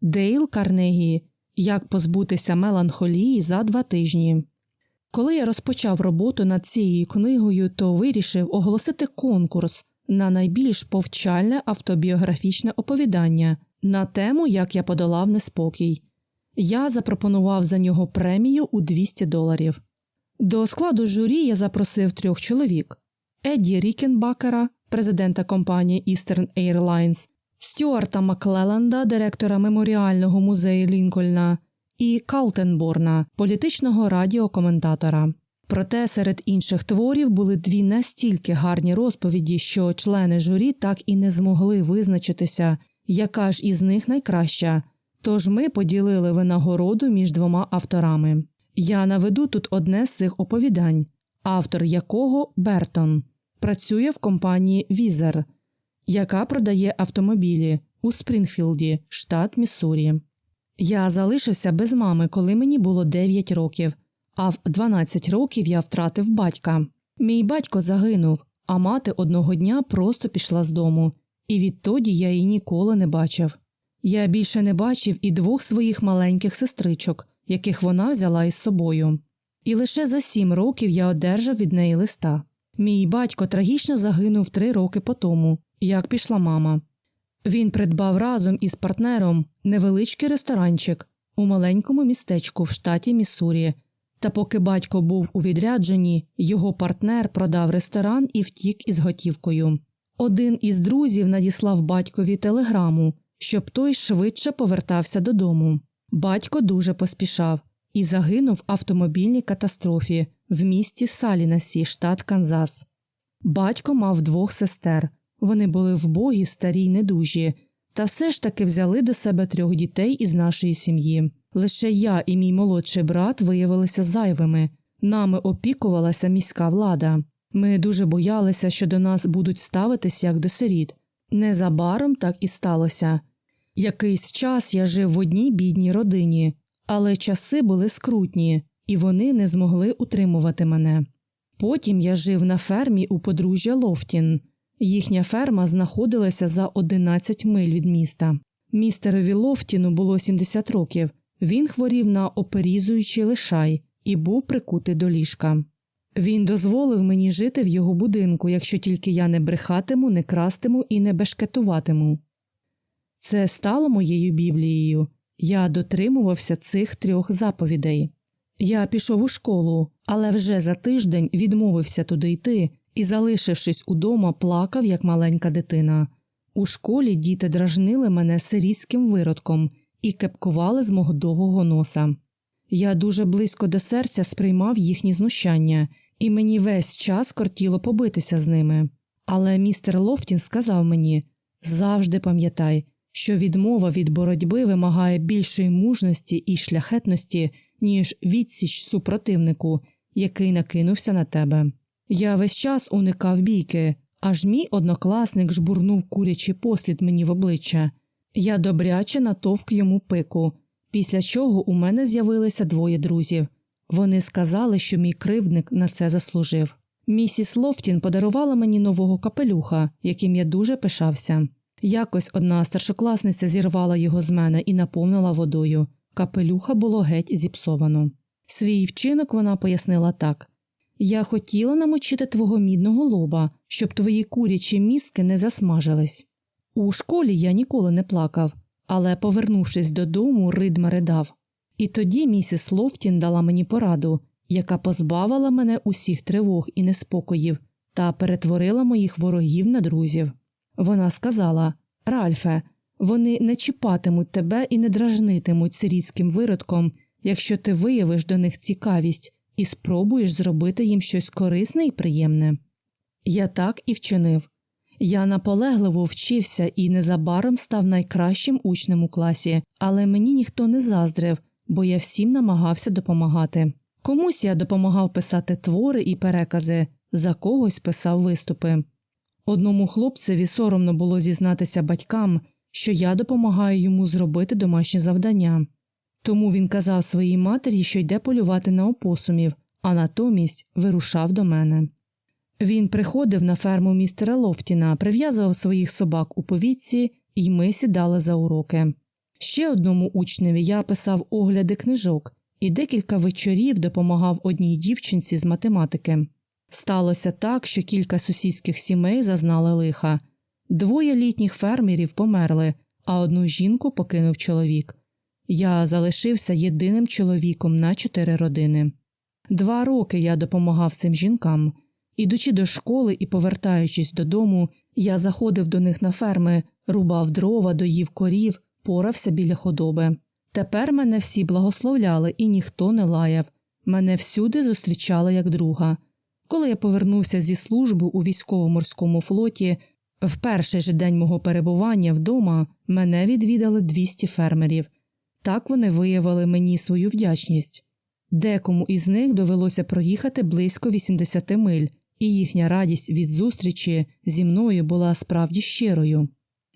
Дейл Карнегі Як позбутися меланхолії за два тижні. Коли я розпочав роботу над цією книгою, то вирішив оголосити конкурс на найбільш повчальне автобіографічне оповідання на тему, як я подолав неспокій. Я запропонував за нього премію у 200 доларів. До складу журі я запросив трьох чоловік: Едді Рікенбакера, президента компанії Eastern Airlines, Стюарта Маклеланда, директора меморіального музею Лінкольна, і Калтенборна, політичного радіокоментатора. Проте серед інших творів були дві настільки гарні розповіді, що члени журі так і не змогли визначитися, яка ж із них найкраща. Тож ми поділили винагороду між двома авторами. Я наведу тут одне з цих оповідань, автор якого Бертон працює в компанії Візер, яка продає автомобілі у Спрінгфілді, штат Міссурі. Я залишився без мами, коли мені було 9 років, а в 12 років я втратив батька. Мій батько загинув, а мати одного дня просто пішла з дому, і відтоді я її ніколи не бачив. Я більше не бачив і двох своїх маленьких сестричок, яких вона взяла із собою. І лише за сім років я одержав від неї листа. Мій батько трагічно загинув три роки по тому, як пішла мама. Він придбав разом із партнером невеличкий ресторанчик у маленькому містечку в штаті Міссурі. Та поки батько був у відрядженні, його партнер продав ресторан і втік із готівкою. Один із друзів надіслав батькові телеграму, щоб той швидше повертався додому. Батько дуже поспішав і загинув в автомобільній катастрофі в місті Салінасі, штат Канзас. Батько мав двох сестер. Вони були вбогі, старі й недужі, та все ж таки взяли до себе трьох дітей із нашої сім'ї. Лише я і мій молодший брат виявилися зайвими, нами опікувалася міська влада. Ми дуже боялися, що до нас будуть ставитись як до сиріт. Незабаром так і сталося. Якийсь час я жив в одній бідній родині, але часи були скрутні, і вони не змогли утримувати мене. Потім я жив на фермі у подружжя Лофтін. Їхня ферма знаходилася за 11 миль від міста. Містерові Лофтіну було 70 років. Він хворів на оперізуючий лишай і був прикутий до ліжка. Він дозволив мені жити в його будинку, якщо тільки я не брехатиму, не крастиму і не бешкетуватиму. Це стало моєю біблією. Я дотримувався цих трьох заповідей. Я пішов у школу, але вже за тиждень відмовився туди йти і, залишившись удома, плакав, як маленька дитина. У школі діти дражнили мене сирійським виродком і кепкували з мого довгого носа. Я дуже близько до серця сприймав їхні знущання, і мені весь час кортіло побитися з ними. Але містер Лофтін сказав мені завжди пам'ятай, що відмова від боротьби вимагає більшої мужності і шляхетності, ніж відсіч супротивнику, який накинувся на тебе. Я весь час уникав бійки, аж мій однокласник жбурнув курячий послід мені в обличчя. Я добряче натовк йому пику, після чого у мене з'явилися двоє друзів. Вони сказали, що мій кривдник на це заслужив. Місіс Лофтін подарувала мені нового капелюха, яким я дуже пишався. Якось одна старшокласниця зірвала його з мене і наповнила водою. Капелюха було геть зіпсовано. Свій вчинок вона пояснила так Я хотіла намочити твого мідного лоба, щоб твої курячі мізки не засмажились. У школі я ніколи не плакав, але, повернувшись додому, ридма ридав. І тоді місіс Лофтін дала мені пораду, яка позбавила мене усіх тривог і неспокоїв та перетворила моїх ворогів на друзів. Вона сказала Ральфе, вони не чіпатимуть тебе і не дражнитимуть сирітським виродком, якщо ти виявиш до них цікавість і спробуєш зробити їм щось корисне і приємне. Я так і вчинив. Я наполегливо вчився і незабаром став найкращим учнем у класі, але мені ніхто не заздрив, бо я всім намагався допомагати. Комусь я допомагав писати твори і перекази, за когось писав виступи. Одному хлопцеві соромно було зізнатися батькам, що я допомагаю йому зробити домашнє завдання. Тому він казав своїй матері, що йде полювати на опосумів, а натомість вирушав до мене. Він приходив на ферму містера Лофтіна, прив'язував своїх собак у повітці, і ми сідали за уроки. Ще одному учневі я писав огляди книжок і декілька вечорів допомагав одній дівчинці з математики. Сталося так, що кілька сусідських сімей зазнали лиха. Двоє літніх фермерів померли, а одну жінку покинув чоловік. Я залишився єдиним чоловіком на чотири родини. Два роки я допомагав цим жінкам. Ідучи до школи і повертаючись додому, я заходив до них на ферми, рубав дрова, доїв корів, порався біля худоби. Тепер мене всі благословляли і ніхто не лаяв. Мене всюди зустрічали як друга. Коли я повернувся зі служби у військово-морському флоті, в перший же день мого перебування вдома мене відвідали 200 фермерів. Так вони виявили мені свою вдячність. Декому із них довелося проїхати близько 80 миль, і їхня радість від зустрічі зі мною була справді щирою.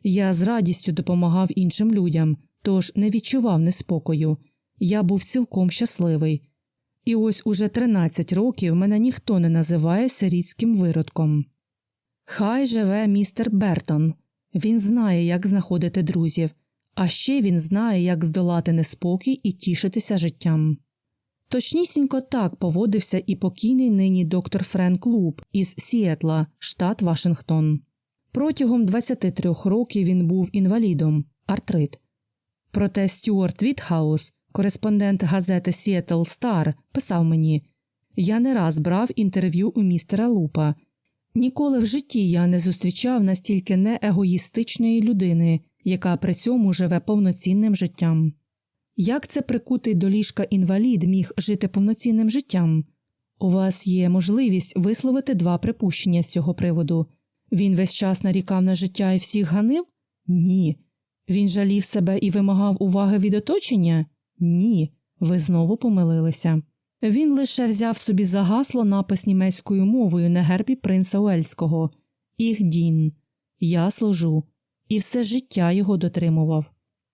Я з радістю допомагав іншим людям, тож не відчував неспокою. Я був цілком щасливий. І ось уже 13 років мене ніхто не називає сирітським виродком. Хай живе містер Бертон. Він знає, як знаходити друзів, а ще він знає, як здолати неспокій і тішитися життям. Точнісінько так поводився і покійний нині доктор Френк Луб із Сіетла, штат Вашингтон. Протягом 23 років він був інвалідом, артрит. Проте Стюарт Вітхаус, кореспондент газети Сіетл Стар, писав мені Я не раз брав інтерв'ю у містера Лупа. Ніколи в житті я не зустрічав настільки неегоїстичної людини, яка при цьому живе повноцінним життям. Як це прикутий до ліжка інвалід міг жити повноцінним життям? У вас є можливість висловити два припущення з цього приводу. Він весь час нарікав на життя і всіх ганив? Ні. Він жалів себе і вимагав уваги від оточення? Ні. Ви знову помилилися. Він лише взяв собі за гасло напис німецькою мовою на гербі принца Уельського «Іх дін. Я служу, і все життя його дотримував.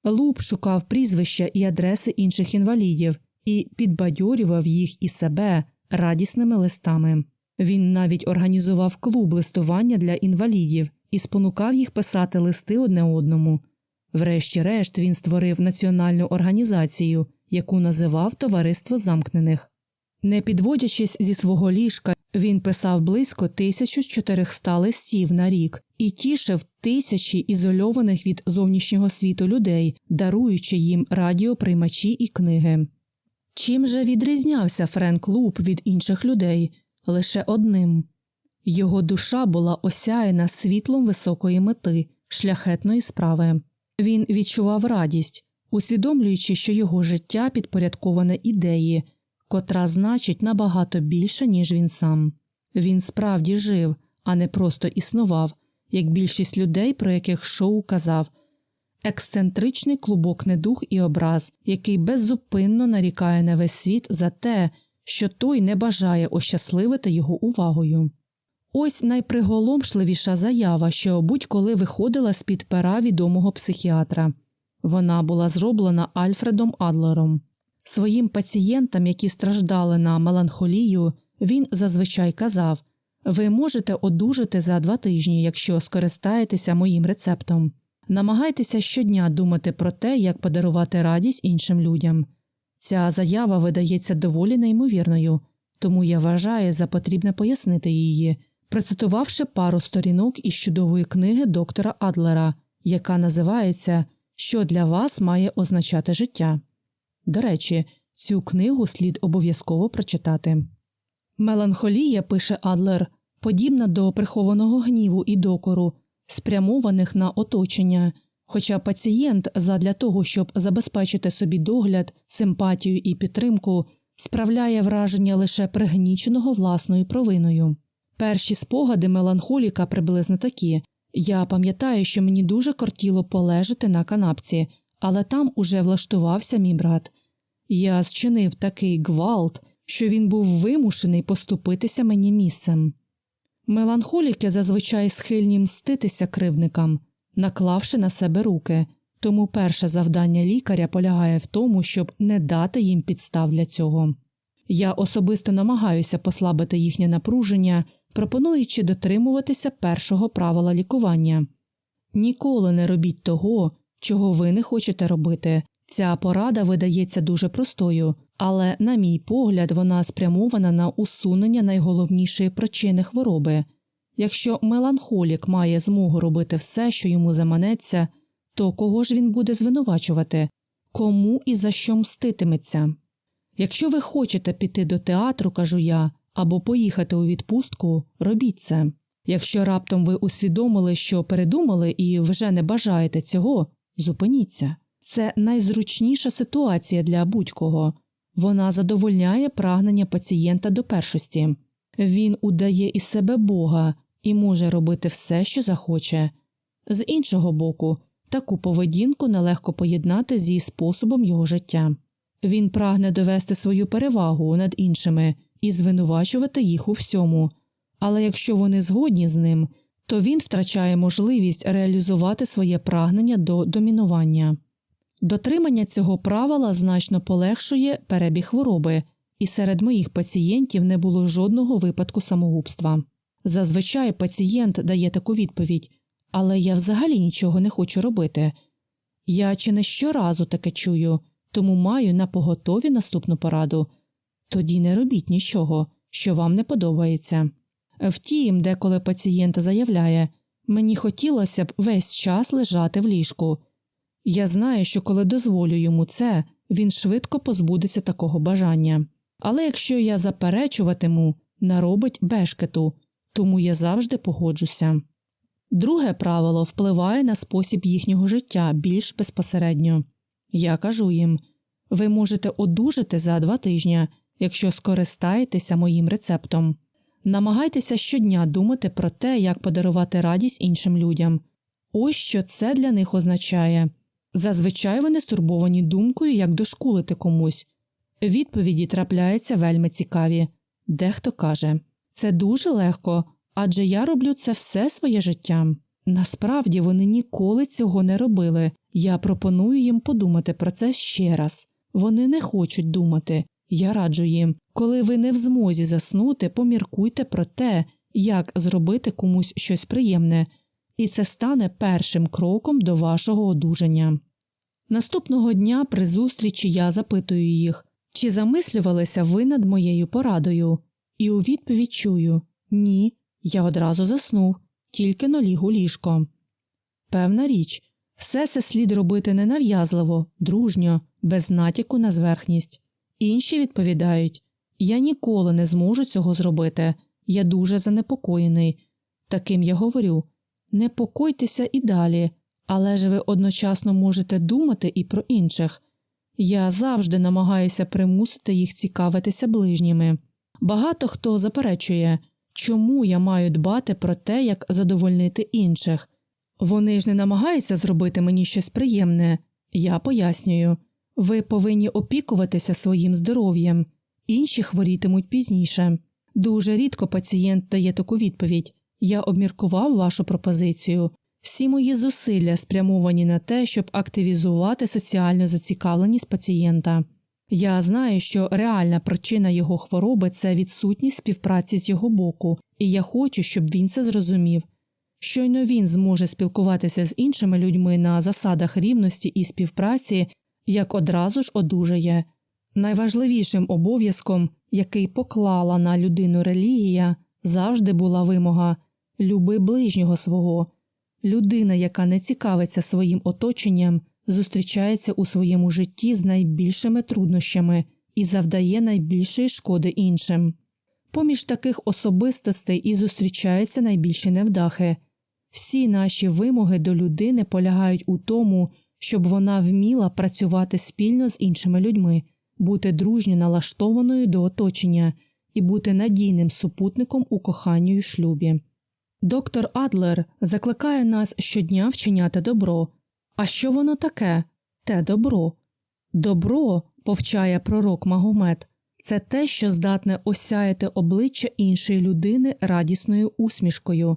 Луп шукав прізвища і адреси інших інвалідів і підбадьорював їх і себе радісними листами. Він навіть організував клуб листування для інвалідів і спонукав їх писати листи одне одному. Врешті-решт він створив національну організацію, яку називав Товариство замкнених. Не підводячись зі свого ліжка, він писав близько 1400 листів на рік і тішив тисячі ізольованих від зовнішнього світу людей, даруючи їм радіоприймачі і книги. Чим же відрізнявся Френк Луп від інших людей? Лише одним його душа була осяяна світлом високої мети, шляхетної справи. Він відчував радість, усвідомлюючи, що його життя підпорядковане ідеї, котра значить набагато більше, ніж він сам. Він справді жив, а не просто існував, як більшість людей, про яких шоу казав ексцентричний клубок недух і образ, який беззупинно нарікає на весь світ за те, що той не бажає ощасливити його увагою. Ось найприголомшливіша заява, що будь-коли виходила з під пера відомого психіатра. Вона була зроблена Альфредом Адлером. Своїм пацієнтам, які страждали на меланхолію, він зазвичай казав ви можете одужати за два тижні, якщо скористаєтеся моїм рецептом. Намагайтеся щодня думати про те, як подарувати радість іншим людям. Ця заява видається доволі неймовірною, тому я вважаю за потрібне пояснити її, процитувавши пару сторінок із чудової книги доктора Адлера, яка називається Що для вас має означати життя. До речі, цю книгу слід обов'язково прочитати. Меланхолія, пише Адлер, подібна до прихованого гніву і докору, спрямованих на оточення, хоча пацієнт задля того, щоб забезпечити собі догляд, симпатію і підтримку, справляє враження лише пригніченого власною провиною. Перші спогади меланхоліка приблизно такі я пам'ятаю, що мені дуже кортіло полежати на канапці, але там уже влаштувався мій брат. Я зчинив такий гвалт, що він був вимушений поступитися мені місцем. Меланхоліки зазвичай схильні мститися кривникам, наклавши на себе руки, тому перше завдання лікаря полягає в тому, щоб не дати їм підстав для цього. Я особисто намагаюся послабити їхнє напруження, пропонуючи дотримуватися першого правила лікування ніколи не робіть того, чого ви не хочете робити. Ця порада видається дуже простою, але, на мій погляд, вона спрямована на усунення найголовнішої причини хвороби. Якщо меланхолік має змогу робити все, що йому заманеться, то кого ж він буде звинувачувати, кому і за що мститиметься? Якщо ви хочете піти до театру, кажу я, або поїхати у відпустку, робіть це. Якщо раптом ви усвідомили, що передумали і вже не бажаєте цього, зупиніться. Це найзручніша ситуація для будь-кого. Вона задовольняє прагнення пацієнта до першості. Він удає із себе Бога і може робити все, що захоче. З іншого боку, таку поведінку нелегко поєднати зі способом його життя. Він прагне довести свою перевагу над іншими і звинувачувати їх у всьому, але якщо вони згодні з ним, то він втрачає можливість реалізувати своє прагнення до домінування. Дотримання цього правила значно полегшує перебіг хвороби, і серед моїх пацієнтів не було жодного випадку самогубства. Зазвичай пацієнт дає таку відповідь, але я взагалі нічого не хочу робити. Я чи не щоразу таке чую, тому маю на поготові наступну пораду тоді не робіть нічого, що вам не подобається. Втім, деколи пацієнт заявляє мені хотілося б весь час лежати в ліжку. Я знаю, що коли дозволю йому це, він швидко позбудеться такого бажання. Але якщо я заперечуватиму, наробить бешкету, тому я завжди погоджуся. Друге правило впливає на спосіб їхнього життя більш безпосередньо. Я кажу їм ви можете одужати за два тижні, якщо скористаєтеся моїм рецептом. Намагайтеся щодня думати про те, як подарувати радість іншим людям. Ось що це для них означає. Зазвичай вони стурбовані думкою, як дошкулити комусь. Відповіді трапляються вельми цікаві. Дехто каже це дуже легко, адже я роблю це все своє життя. Насправді вони ніколи цього не робили. Я пропоную їм подумати про це ще раз. Вони не хочуть думати. Я раджу їм, коли ви не в змозі заснути, поміркуйте про те, як зробити комусь щось приємне, і це стане першим кроком до вашого одужання. Наступного дня при зустрічі я запитую їх, чи замислювалися ви над моєю порадою, і у відповідь чую ні, я одразу заснув, тільки наліг у ліжко. Певна річ, все це слід робити ненав'язливо, дружньо, без натяку на зверхність. Інші відповідають Я ніколи не зможу цього зробити, я дуже занепокоєний. Таким я говорю непокойтеся і далі, але ж ви одночасно можете думати і про інших. Я завжди намагаюся примусити їх цікавитися ближніми. Багато хто заперечує, чому я маю дбати про те, як задовольнити інших. Вони ж не намагаються зробити мені щось приємне, я пояснюю. Ви повинні опікуватися своїм здоров'ям, інші хворітимуть пізніше. Дуже рідко пацієнт дає таку відповідь Я обміркував вашу пропозицію. Всі мої зусилля спрямовані на те, щоб активізувати соціальну зацікавленість пацієнта. Я знаю, що реальна причина його хвороби це відсутність співпраці з його боку, і я хочу, щоб він це зрозумів. Щойно він зможе спілкуватися з іншими людьми на засадах рівності і співпраці, як одразу ж одужає. Найважливішим обов'язком, який поклала на людину релігія, завжди була вимога люби ближнього свого. Людина, яка не цікавиться своїм оточенням, зустрічається у своєму житті з найбільшими труднощами і завдає найбільшої шкоди іншим. Поміж таких особистостей і зустрічаються найбільші невдахи. Всі наші вимоги до людини полягають у тому, щоб вона вміла працювати спільно з іншими людьми, бути дружньо налаштованою до оточення і бути надійним супутником у коханню й шлюбі. Доктор Адлер закликає нас щодня вчиняти добро. А що воно таке? Те добро. Добро, повчає пророк Магомед, це те, що здатне осяяти обличчя іншої людини радісною усмішкою.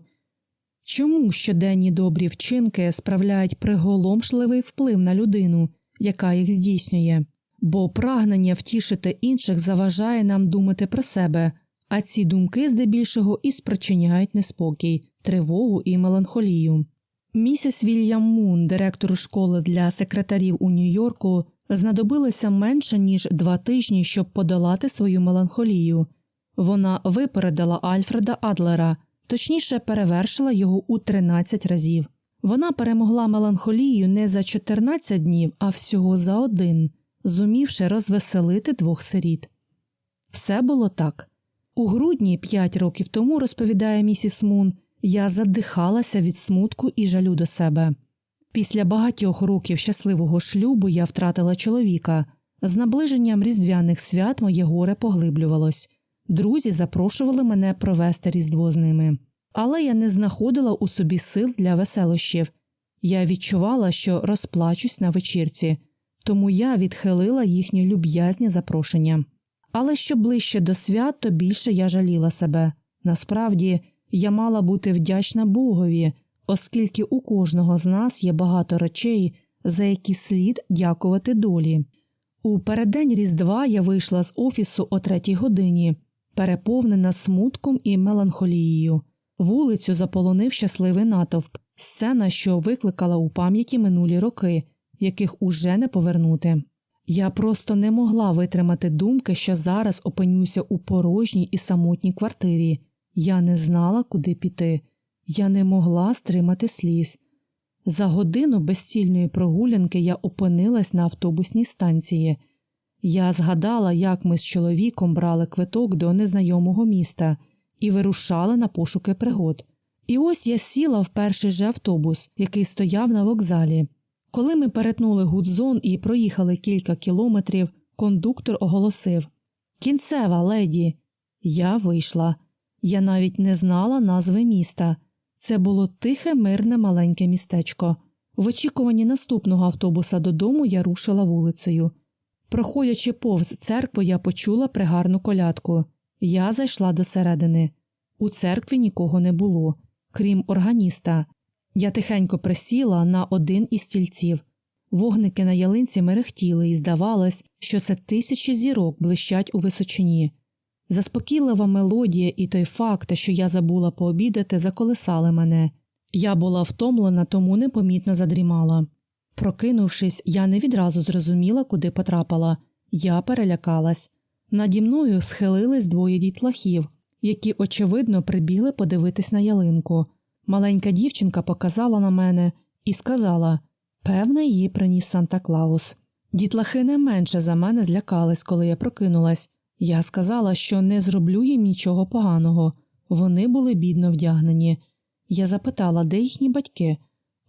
Чому щоденні добрі вчинки справляють приголомшливий вплив на людину, яка їх здійснює, бо прагнення втішити інших заважає нам думати про себе, а ці думки здебільшого і спричиняють неспокій, тривогу і меланхолію. Місіс Вільям Мун, директору школи для секретарів у Нью-Йорку, знадобилося менше ніж два тижні, щоб подолати свою меланхолію. Вона випередила Альфреда Адлера, точніше, перевершила його у 13 разів. Вона перемогла меланхолію не за 14 днів, а всього за один, зумівши розвеселити двох сиріт. Все було так. У грудні, п'ять років тому, розповідає місіс Мун, я задихалася від смутку і жалю до себе. Після багатьох років щасливого шлюбу я втратила чоловіка. З наближенням різдвяних свят моє горе поглиблювалось. Друзі запрошували мене провести різдво з ними. Але я не знаходила у собі сил для веселощів. Я відчувала, що розплачусь на вечірці, тому я відхилила їхні люб'язні запрошення. Але що ближче до свят, то більше я жаліла себе. Насправді, я мала бути вдячна Богові, оскільки у кожного з нас є багато речей, за які слід дякувати долі. У переддень Різдва я вийшла з офісу о третій годині, переповнена смутком і меланхолією. Вулицю заполонив щасливий натовп, сцена, що викликала у пам'яті минулі роки, яких уже не повернути. Я просто не могла витримати думки, що зараз опинюся у порожній і самотній квартирі. Я не знала, куди піти, я не могла стримати сліз. За годину безцільної прогулянки я опинилась на автобусній станції. Я згадала, як ми з чоловіком брали квиток до незнайомого міста і вирушали на пошуки пригод. І ось я сіла в перший же автобус, який стояв на вокзалі. Коли ми перетнули Гудзон і проїхали кілька кілометрів, кондуктор оголосив Кінцева, леді. Я вийшла. Я навіть не знала назви міста. Це було тихе, мирне маленьке містечко. В очікуванні наступного автобуса додому я рушила вулицею. Проходячи повз церкву, я почула пригарну колядку. Я зайшла до середини. У церкві нікого не було, крім органіста. Я тихенько присіла на один із стільців. Вогники на ялинці мерехтіли, і здавалось, що це тисячі зірок блищать у височині. Заспокійлива мелодія і той факт, що я забула пообідати, заколисали мене. Я була втомлена, тому непомітно задрімала. Прокинувшись, я не відразу зрозуміла, куди потрапила. Я перелякалась. Наді мною схилились двоє дітлахів, які, очевидно, прибігли подивитись на ялинку. Маленька дівчинка показала на мене і сказала певне, її приніс Санта Клаус. Дітлахи не менше за мене злякались, коли я прокинулась. Я сказала, що не зроблю їм нічого поганого. Вони були бідно вдягнені. Я запитала, де їхні батьки.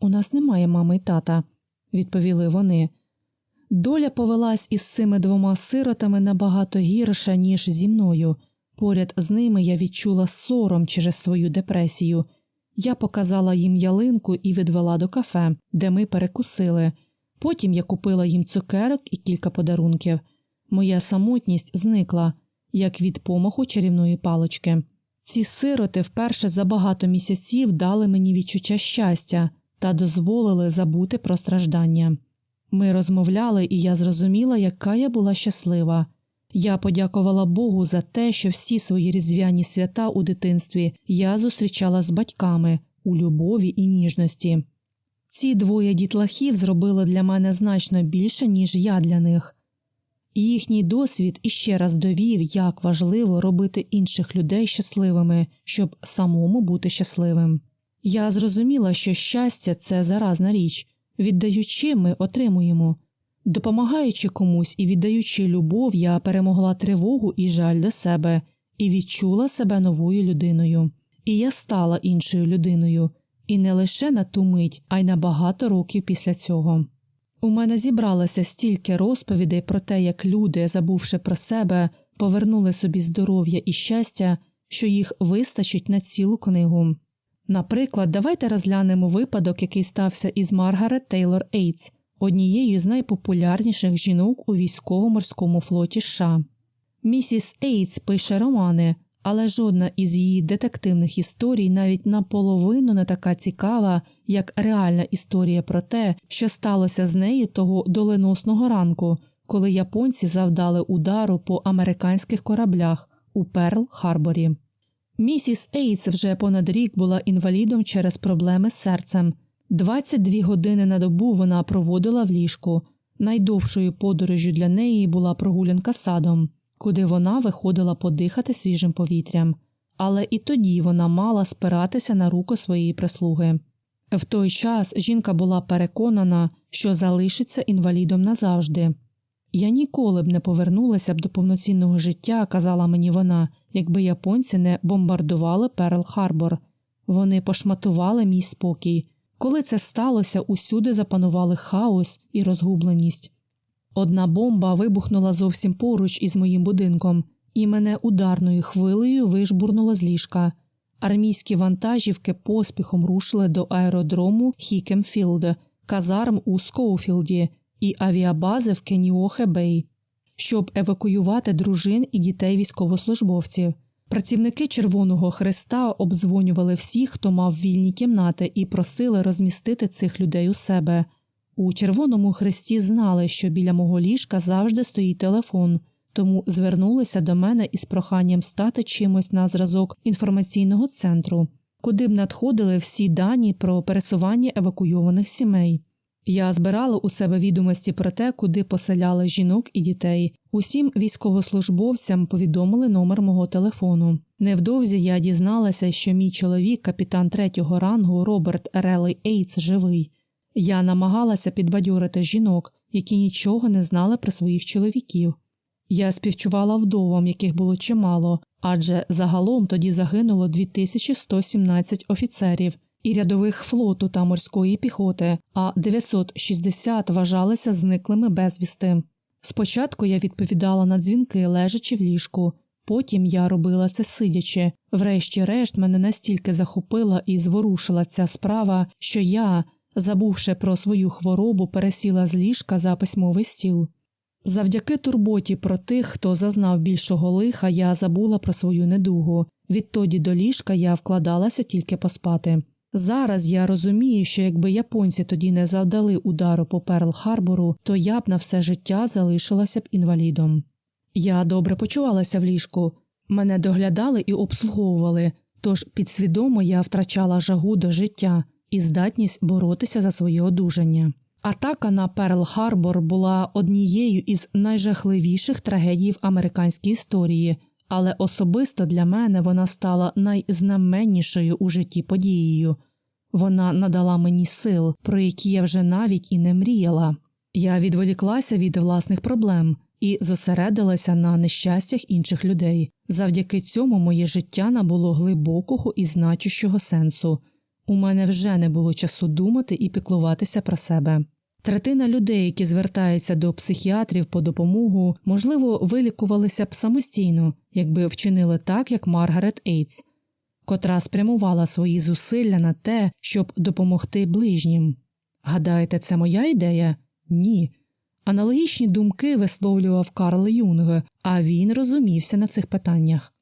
У нас немає мами й тата, відповіли вони. Доля повелась із цими двома сиротами набагато гірша, ніж зі мною. Поряд з ними я відчула сором через свою депресію. Я показала їм ялинку і відвела до кафе, де ми перекусили. Потім я купила їм цукерок і кілька подарунків. Моя самотність зникла, як від помаху чарівної палички. Ці сироти вперше за багато місяців дали мені відчуття щастя та дозволили забути про страждання. Ми розмовляли, і я зрозуміла, яка я була щаслива. Я подякувала Богу за те, що всі свої різдвяні свята у дитинстві я зустрічала з батьками у любові і ніжності. Ці двоє дітлахів зробили для мене значно більше, ніж я для них. Їхній досвід іще раз довів, як важливо робити інших людей щасливими, щоб самому бути щасливим. Я зрозуміла, що щастя це заразна річ, віддаючи, ми отримуємо. Допомагаючи комусь і віддаючи любов, я перемогла тривогу і жаль до себе і відчула себе новою людиною. І я стала іншою людиною, і не лише на ту мить, а й на багато років після цього. У мене зібралося стільки розповідей про те, як люди, забувши про себе, повернули собі здоров'я і щастя, що їх вистачить на цілу книгу. Наприклад, давайте розглянемо випадок, який стався із Маргарет Тейлор Ейтс, однією з найпопулярніших жінок у військово-морському флоті США. Місіс Ейтс пише романи, але жодна із її детективних історій навіть наполовину не така цікава, як реальна історія про те, що сталося з нею того доленосного ранку, коли японці завдали удару по американських кораблях у Перл Харборі. Місіс Ейтс вже понад рік була інвалідом через проблеми з серцем. 22 години на добу вона проводила в ліжку. Найдовшою подорожю для неї була прогулянка садом, куди вона виходила подихати свіжим повітрям, але і тоді вона мала спиратися на руку своєї прислуги. В той час жінка була переконана, що залишиться інвалідом назавжди. Я ніколи б не повернулася б до повноцінного життя, казала мені вона, якби японці не бомбардували Перл Харбор. Вони пошматували мій спокій. Коли це сталося, усюди запанували хаос і розгубленість. Одна бомба вибухнула зовсім поруч із моїм будинком, і мене ударною хвилею вижбурнуло з ліжка. Армійські вантажівки поспіхом рушили до аеродрому Хікемфілд, казарм у Скоуфілді і авіабази в Кеніохе-Бей, щоб евакуювати дружин і дітей військовослужбовців. Працівники Червоного Христа обдзвонювали всіх, хто мав вільні кімнати, і просили розмістити цих людей у себе. У Червоному Хресті знали, що біля мого ліжка завжди стоїть телефон, тому звернулися до мене із проханням стати чимось на зразок інформаційного центру, куди б надходили всі дані про пересування евакуйованих сімей. Я збирала у себе відомості про те, куди поселяли жінок і дітей. Усім військовослужбовцям повідомили номер мого телефону. Невдовзі я дізналася, що мій чоловік, капітан третього рангу Роберт Релей Ейтс, живий. Я намагалася підбадьорити жінок, які нічого не знали про своїх чоловіків. Я співчувала вдовам, яких було чимало, адже загалом тоді загинуло 2117 офіцерів і рядових флоту та морської піхоти, а 960 вважалися зниклими безвісти. Спочатку я відповідала на дзвінки, лежачи в ліжку, потім я робила це сидячи. Врешті-решт мене настільки захопила і зворушила ця справа, що я, забувши про свою хворобу, пересіла з ліжка за письмовий стіл. Завдяки турботі про тих, хто зазнав більшого лиха, я забула про свою недугу. Відтоді до ліжка я вкладалася тільки поспати. Зараз я розумію, що якби японці тоді не завдали удару по Перл Харбору, то я б на все життя залишилася б інвалідом. Я добре почувалася в ліжку, мене доглядали і обслуговували, тож підсвідомо я втрачала жагу до життя і здатність боротися за своє одужання. Атака на Перл Харбор була однією із найжахливіших трагедій в американській історії, але особисто для мене вона стала найзнаменнішою у житті подією. Вона надала мені сил, про які я вже навіть і не мріяла. Я відволіклася від власних проблем і зосередилася на нещастях інших людей. Завдяки цьому моє життя набуло глибокого і значущого сенсу. У мене вже не було часу думати і піклуватися про себе. Третина людей, які звертаються до психіатрів по допомогу, можливо, вилікувалися б самостійно, якби вчинили так, як Маргарет Ейтс, котра спрямувала свої зусилля на те, щоб допомогти ближнім. Гадаєте, це моя ідея? Ні. Аналогічні думки висловлював Карл Юнг, а він розумівся на цих питаннях.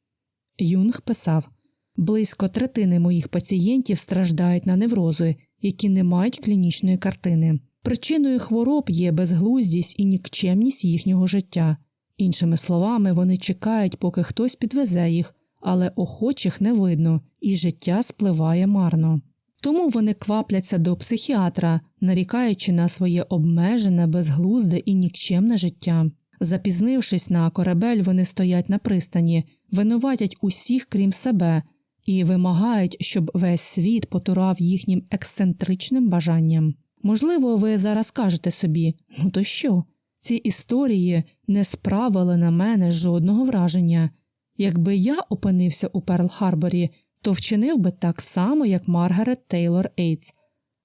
Юнг писав близько третини моїх пацієнтів страждають на неврози, які не мають клінічної картини. Причиною хвороб є безглуздість і нікчемність їхнього життя. Іншими словами, вони чекають, поки хтось підвезе їх, але охочих не видно, і життя спливає марно. Тому вони квапляться до психіатра, нарікаючи на своє обмежене, безглузде і нікчемне життя. Запізнившись на корабель, вони стоять на пристані, винуватять усіх, крім себе, і вимагають, щоб весь світ потурав їхнім ексцентричним бажанням. Можливо, ви зараз кажете собі ну то що? Ці історії не справили на мене жодного враження. Якби я опинився у Перл Харборі, то вчинив би так само, як Маргарет Тейлор Ейтс.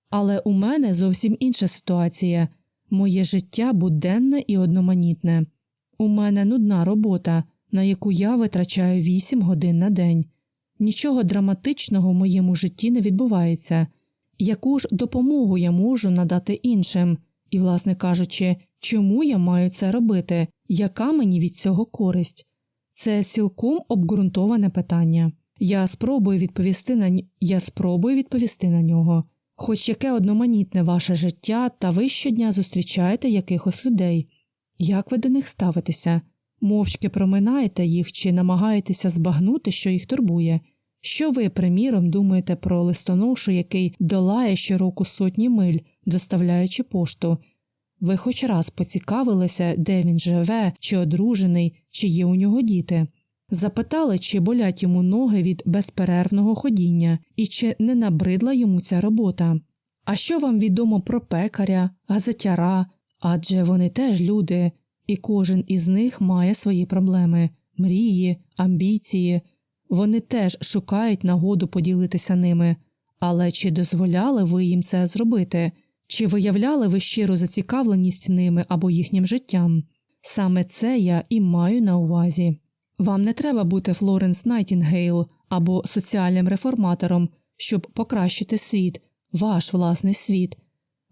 Але у мене зовсім інша ситуація моє життя буденне і одноманітне. У мене нудна робота, на яку я витрачаю 8 годин на день. Нічого драматичного в моєму житті не відбувається. Яку ж допомогу я можу надати іншим, і, власне кажучи, чому я маю це робити, яка мені від цього користь? Це цілком обґрунтоване питання. Я спробую відповісти на я спробую відповісти на нього. Хоч яке одноманітне ваше життя, та ви щодня зустрічаєте якихось людей. Як ви до них ставитеся? Мовчки проминаєте їх чи намагаєтеся збагнути, що їх турбує, Що ви, приміром, думаєте про листоношу, який долає щороку сотні миль, доставляючи пошту? Ви хоч раз поцікавилися, де він живе, чи одружений, чи є у нього діти? Запитали, чи болять йому ноги від безперервного ходіння, і чи не набридла йому ця робота. А що вам відомо про пекаря, газетяра? Адже вони теж люди, і кожен із них має свої проблеми, мрії, амбіції. Вони теж шукають нагоду поділитися ними. Але чи дозволяли ви їм це зробити? Чи виявляли ви щиру зацікавленість ними або їхнім життям? Саме це я і маю на увазі. Вам не треба бути Флоренс Найтінгейл або соціальним реформатором, щоб покращити світ, ваш власний світ.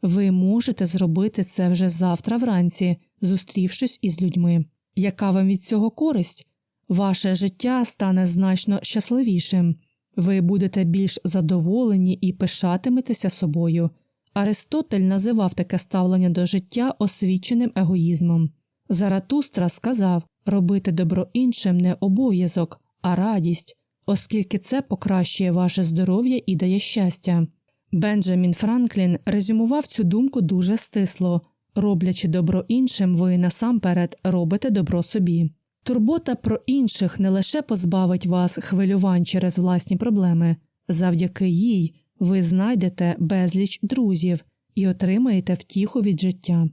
Ви можете зробити це вже завтра вранці, зустрівшись із людьми. Яка вам від цього користь? Ваше життя стане значно щасливішим, ви будете більш задоволені і пишатиметеся собою. Аристотель називав таке ставлення до життя освіченим егоїзмом. Заратустра сказав робити добро іншим не обов'язок, а радість, оскільки це покращує ваше здоров'я і дає щастя. Бенджамін Франклін резюмував цю думку дуже стисло роблячи добро іншим, ви насамперед робите добро собі. Турбота про інших не лише позбавить вас хвилювань через власні проблеми, завдяки їй ви знайдете безліч друзів і отримаєте втіху від життя.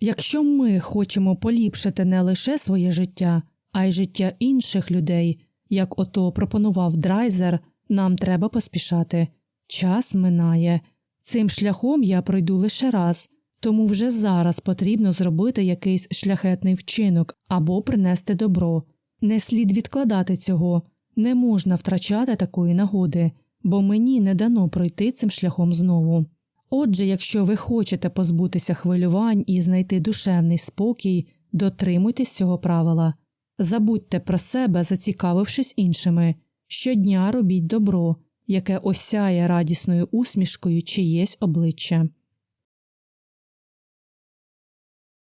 Якщо ми хочемо поліпшити не лише своє життя, а й життя інших людей, як ото пропонував драйзер, нам треба поспішати. Час минає. Цим шляхом я пройду лише раз, тому вже зараз потрібно зробити якийсь шляхетний вчинок або принести добро. Не слід відкладати цього, не можна втрачати такої нагоди, бо мені не дано пройти цим шляхом знову. Отже, якщо ви хочете позбутися хвилювань і знайти душевний спокій, дотримуйтесь цього правила. Забудьте про себе, зацікавившись іншими. Щодня робіть добро, яке осяє радісною усмішкою чиєсь обличчя.